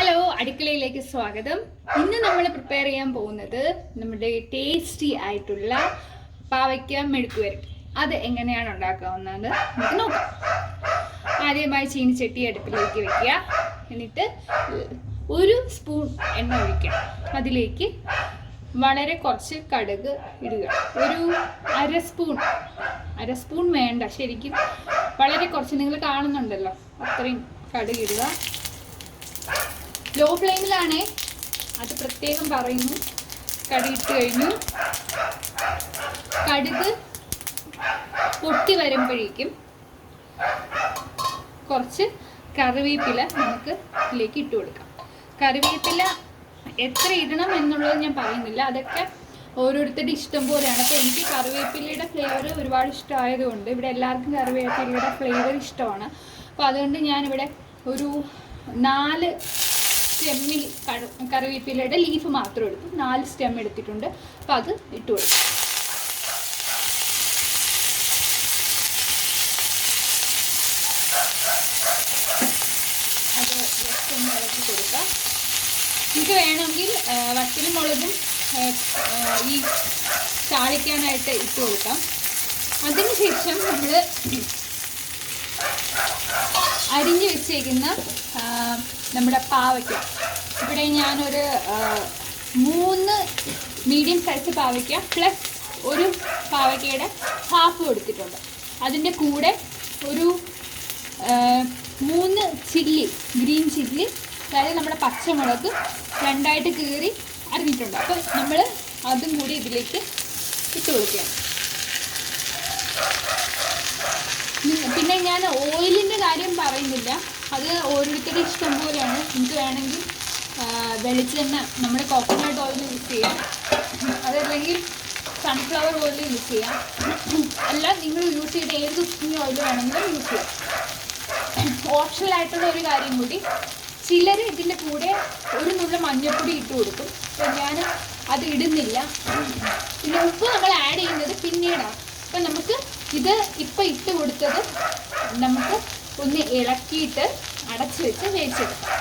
Hello അടുക്കളയിലേക്ക് സ്വാഗതം. ഇന്ന് നമ്മൾ പ്രിപ്പയർ ചെയ്യാൻ പോകുന്നത് നമ്മുടെ ടേസ്റ്റി ആയിട്ടുള്ള പാവയ്ക്ക മെഴുക്ക് അത് എങ്ങനെയാണ് ഉണ്ടാക്കാവുന്നത് നമുക്ക് നോക്കാം. ആദ്യമായി ചീനിച്ചട്ടി അടുപ്പിലേക്ക് വെക്കുക. എന്നിട്ട് ഒരു സ്പൂൺ എണ്ണ ഒഴിക്കുക. അതിലേക്ക് വളരെ കുറച്ച് കടുക് ഇടുക. ഒരു അര സ്പൂൺ അര സ്പൂൺ വേണ്ട. ശരിക്കും വളരെ കുറച്ച്. നിങ്ങൾ കാണുന്നുണ്ടല്ലോ അത്രയും കടുക് ഇടുക. ലോ ഫ്ലെയിമിലാണ് അത് പ്രത്യേകം പറയുന്നു. കടുകിട്ട് കഴിഞ്ഞു. കടുക് പൊട്ടി വരുമ്പോഴേക്കും കുറച്ച് കറിവേപ്പില നമുക്ക് ഇതിലേക്ക് ഇട്ട് കൊടുക്കാം. കറിവേപ്പില എത്ര ഇടണം എന്നുള്ളത് ഞാൻ പറയുന്നില്ല. അതൊക്കെ ഓരോരുത്തരുടെ ഇഷ്ടം പോലെയാണ്. അപ്പോൾ എനിക്ക് കറിവേപ്പിലയുടെ ഫ്ലേവർ ഒരുപാട് ഇഷ്ടമായതുകൊണ്ട് ഇവിടെ എല്ലാവർക്കും കറിവേപ്പിലയുടെ ഫ്ലേവർ ഇഷ്ടമാണ്. അപ്പോൾ അതുകൊണ്ട് ഞാനിവിടെ ഒരു നാല് സ്റ്റെമ്മിൽ കറിവേപ്പിലയുടെ ലീഫ് മാത്രം എടുത്തു. നാല് സ്റ്റെം എടുത്തിട്ടുണ്ട്. അപ്പോൾ അത് ഇട്ടു കൊടുക്കും. അത് ജസ്റ്റ് ഇളക്കി കൊടുക്കാം. നിങ്ങൾക്ക് വേണമെങ്കിൽ വറ്റലും മുളകും ഈ ചാളിക്കാനായിട്ട് ഇട്ട് കൊടുക്കാം. അതിനുശേഷം നമ്മൾ അരിഞ്ഞു വെച്ചേക്കുന്ന നമ്മുടെ പാവയ്ക്ക. ഇവിടെ ഞാനൊരു മൂന്ന് മീഡിയം സൈസ് പാവയ്ക്ക പ്ലസ് ഒരു പാവയ്ക്കയുടെ ഹാഫ് കൊടുത്തിട്ടുണ്ട്. അതിന്റെ കൂടെ ഒരു മൂന്ന് ചില്ലി ഗ്രീൻ ചില്ലി അതായത് നമ്മുടെ പച്ചമുളക് രണ്ടായിട്ട് കീറി അരിഞ്ഞിട്ടുണ്ട്. അപ്പോൾ നമ്മൾ അതും കൂടി ഇതിലേക്ക് ഇട്ട് കൊടുക്കുകയാണ്. പിന്നെ ഞാൻ ഓയിലിന്റെ കാര്യം അത് ഓരോരുത്തരുടെ ഇഷ്ടം പോലെയാണ്. നിങ്ങൾക്ക് വേണമെങ്കിൽ വെളിച്ചെണ്ണ നമ്മുടെ കോക്കനട്ട് ഓയിൽ യൂസ് ചെയ്യാം. അതല്ലെങ്കിൽ സൺഫ്ലവർ ഓയിൽ യൂസ് ചെയ്യാം. അല്ല നിങ്ങൾ യൂസ് ചെയ്ത ഏത് കുക്കിംഗ് ഓയിൽ വേണമെങ്കിലും യൂസ് ചെയ്യാം. ഓപ്ഷണൽ ആയിട്ടുള്ള ഒരു കാര്യം കൂടി. ചിലർ ഇതിന്റെ കൂടെ ഒരു നുള്ള മഞ്ഞൾപ്പൊടി ഇട്ട് കൊടുക്കും. അപ്പം ഞാൻ അത് ഇടുന്നില്ല. പിന്നെ ഉപ്പ് നമ്മൾ ആഡ് ചെയ്യുന്നത് പിന്നീടാണ് അപ്പം നമുക്ക് ഇത് ഇപ്പം ഇട്ട് കൊടുത്തത് നമുക്ക് ഒന്ന് ഇളക്കിയിട്ട് അടച്ചു വെച്ച് വേവിച്ചെടുക്കാം.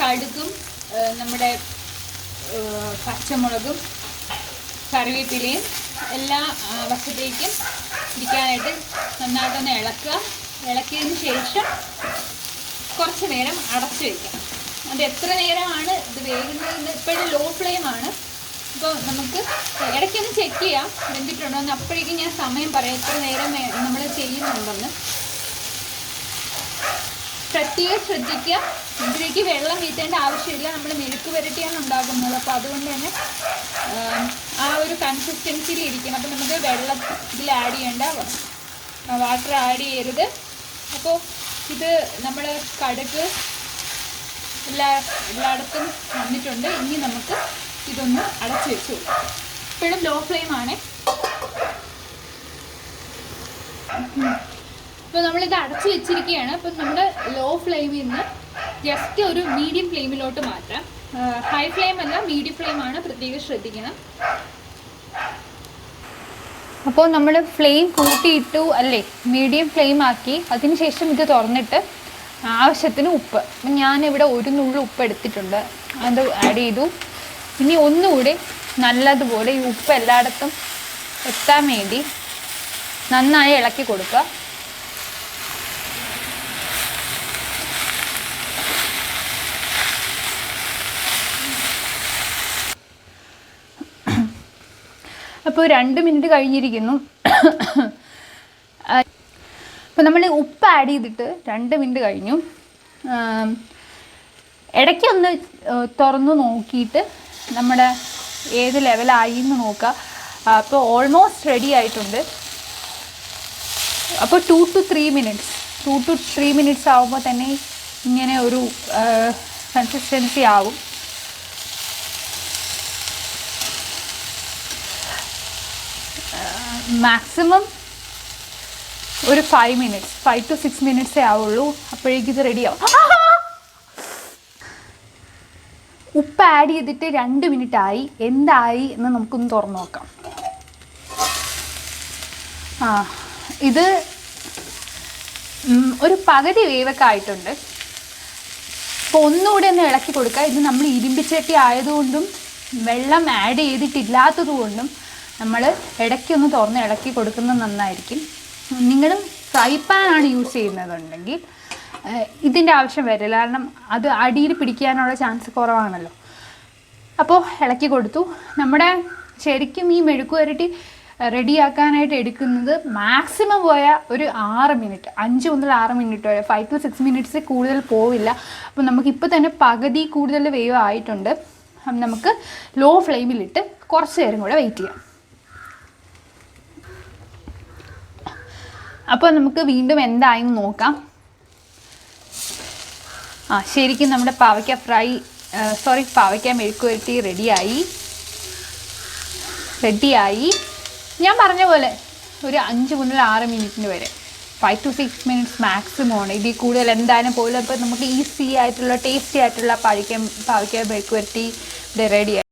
കടുകും നമ്മുടെ പച്ചമുളകും കറിവേപ്പിലയും എല്ലാ വശത്തേക്കും ഇരിക്കാനായിട്ട് നന്നായിട്ടൊന്ന് ഇളക്കുക. ഇളക്കിയതിന് ശേഷം കുറച്ച് നേരം അടച്ചു വയ്ക്കാം അത് എത്ര നേരമാണ് ഇത് വേഗുന്നത് ഇപ്പോഴും ലോ ഫ്ലെയിം ആണ്. അപ്പോൾ നമുക്ക് ഇടയ്ക്കൊന്ന് ചെക്ക് ചെയ്യാം. വെന്തിട്ടുണ്ടോ എന്ന് അപ്പോഴേക്കും ഞാൻ സമയം പറയാം എത്ര നേരം നമ്മൾ ചെയ്യുന്നുണ്ടെന്ന്. പ്രത്യേകം ശ്രദ്ധിക്കുക. ഇതിലേക്ക് വെള്ളം വീറ്റേണ്ട ആവശ്യമില്ല. നമ്മൾ മെഴുക്ക് പുരട്ടിയാണ് ഉണ്ടാക്കുന്നത്. അപ്പോൾ അതുകൊണ്ട് തന്നെ ആ ഒരു കൺസിസ്റ്റൻസിയിൽ ഇരിക്കണം. അപ്പോൾ നമുക്ക് വെള്ളം ഇതിൽ ആഡ് ചെയ്യേണ്ട വാട്ടർ ആഡ് ചെയ്യരുത്. അപ്പോൾ ഇത് നമ്മൾ കടുക് എല്ലാ എല്ലായിടത്തും വന്നിട്ടുണ്ട്. ഇനി നമുക്ക് ഇതൊന്ന് അടച്ചു വെച്ചു. ഇപ്പോഴും ലോ ഫ്ലെയിമാണ് അപ്പോൾ നമ്മളിത് അടച്ചു വെച്ചിരിക്കുകയാണ്. അപ്പം നമ്മൾ ലോ ഫ്ലെയിമിൽ നിന്ന് ജസ്റ്റ് ഒരു മീഡിയം ഫ്ലെയിമിലോട്ട് മാറ്റാം. ഹൈ ഫ്ലെയിം അല്ല മീഡിയം ഫ്ലെയിമാണ് പ്രത്യേകം ശ്രദ്ധിക്കണം. അപ്പോൾ നമ്മൾ ഫ്ലെയിം കൂട്ടിയിട്ടു അല്ലേ മീഡിയം ഫ്ലെയിം ആക്കി. അതിനുശേഷം ഇത് തുറന്നിട്ട് ആവശ്യത്തിന് ഉപ്പ്. ഞാനിവിടെ ഒരു നുള്ളു ഉപ്പ് എടുത്തിട്ടുണ്ട്. അത് ആഡ് ചെയ്തു. ഇനി ഒന്നുകൂടി നല്ലതുപോലെ ഈ ഉപ്പ് എല്ലായിടത്തും എത്താൻ വേണ്ടി നന്നായി ഇളക്കി കൊടുക്കുക. അപ്പോൾ രണ്ട് മിനിറ്റ് കഴിഞ്ഞിരിക്കുന്നു. അപ്പോൾ നമ്മൾ ഉപ്പ് ആഡ് ചെയ്തിട്ട് രണ്ട് മിനിറ്റ് കഴിഞ്ഞു. ഇടയ്ക്ക് ഒന്ന് തുറന്ന് നോക്കിയിട്ട് നമ്മുടെ ഏത് ലെവലായി എന്ന് നോക്കുക അപ്പോൾ ഓൾമോസ്റ്റ് റെഡി ആയിട്ടുണ്ട്. അപ്പോൾ two two three minutes two two three minutes ആകുമ്പോൾ തന്നെ ഇങ്ങനെ ഒരു കൺസിസ്റ്റൻസി ആവും. മാക്സിമം ഒരു five minutes five to six മിനിറ്റ്സേ ആവുള്ളൂ. അപ്പോഴേക്കും ഇത് റെഡി ആവും. ഉപ്പ് ആഡ് ചെയ്തിട്ട് രണ്ട് മിനിറ്റ് ആയി. എന്തായി എന്ന് നമുക്കൊന്ന് തുറന്നു നോക്കാം. ആ ഇത് ഒരു പകുതി വേവൊക്കെ ആയിട്ടുണ്ട്. അപ്പോൾ ഒന്നുകൂടി ഒന്ന് ഇളക്കി കൊടുക്കുക. ഇത് നമ്മൾ ഇരുമ്പിച്ചട്ടി ആയതുകൊണ്ടും വെള്ളം ആഡ് ചെയ്തിട്ടില്ലാത്തത് കൊണ്ടും നമ്മൾ ഇടയ്ക്കൊന്ന് തുറന്ന് ഇളക്കി കൊടുക്കുന്നത് നന്നായിരിക്കും. നിങ്ങൾ ഫ്രൈ പാനാണ് യൂസ് ചെയ്യുന്നതുണ്ടെങ്കിൽ ഇതിന്റെ ആവശ്യം വരില്ല. കാരണം അത് അടിയിൽ പിടിക്കാനുള്ള ചാൻസ് കുറവാണല്ലോ. അപ്പോൾ ഇളക്കി കൊടുത്തു. നമ്മുടെ ശരിക്കും ഈ മെഴുക്കുവരട്ടി റെഡിയാക്കാനായിട്ട് എടുക്കുന്നത് മാക്സിമം പോയ ഒരു ആറ് മിനിറ്റ് അഞ്ച് മുതൽ ആറ് മിനിറ്റ് വരെ ഫൈവ് ടു സിക്സ് മിനിറ്റ്സ് കൂടുതൽ പോവില്ല. അപ്പോൾ നമുക്കിപ്പോൾ തന്നെ പകുതി കൂടുതൽ വേവ് ആയിട്ടുണ്ട്. നമുക്ക് ലോ ഫ്ലെയിമിലിട്ട് കുറച്ച് നേരം കൂടെ വെയിറ്റ് ചെയ്യാം. അപ്പോൾ നമുക്ക് വീണ്ടും എന്തായെന്ന് നോക്കാം. ആ ശരിക്കും നമ്മുടെ പാവയ്ക്ക ഫ്രൈ സോറി പാവയ്ക്ക മെഴുക്കുവരട്ടി റെഡിയായി റെഡിയായി ഞാൻ പറഞ്ഞ പോലെ ഒരു അഞ്ച് മുതൽ ആറ് മിനിറ്റിന് വരെ. Five to six minutes maximum ആണ് ഇതിൽ കൂടുതൽ എന്തായാലും പോലും ഇപ്പോൾ നമുക്ക് ഈസി ആയിട്ടുള്ള ടേസ്റ്റി ആയിട്ടുള്ള പാവയ്ക്ക പാവയ്ക്ക മെഴുക്കുവരട്ടി റെഡിയായി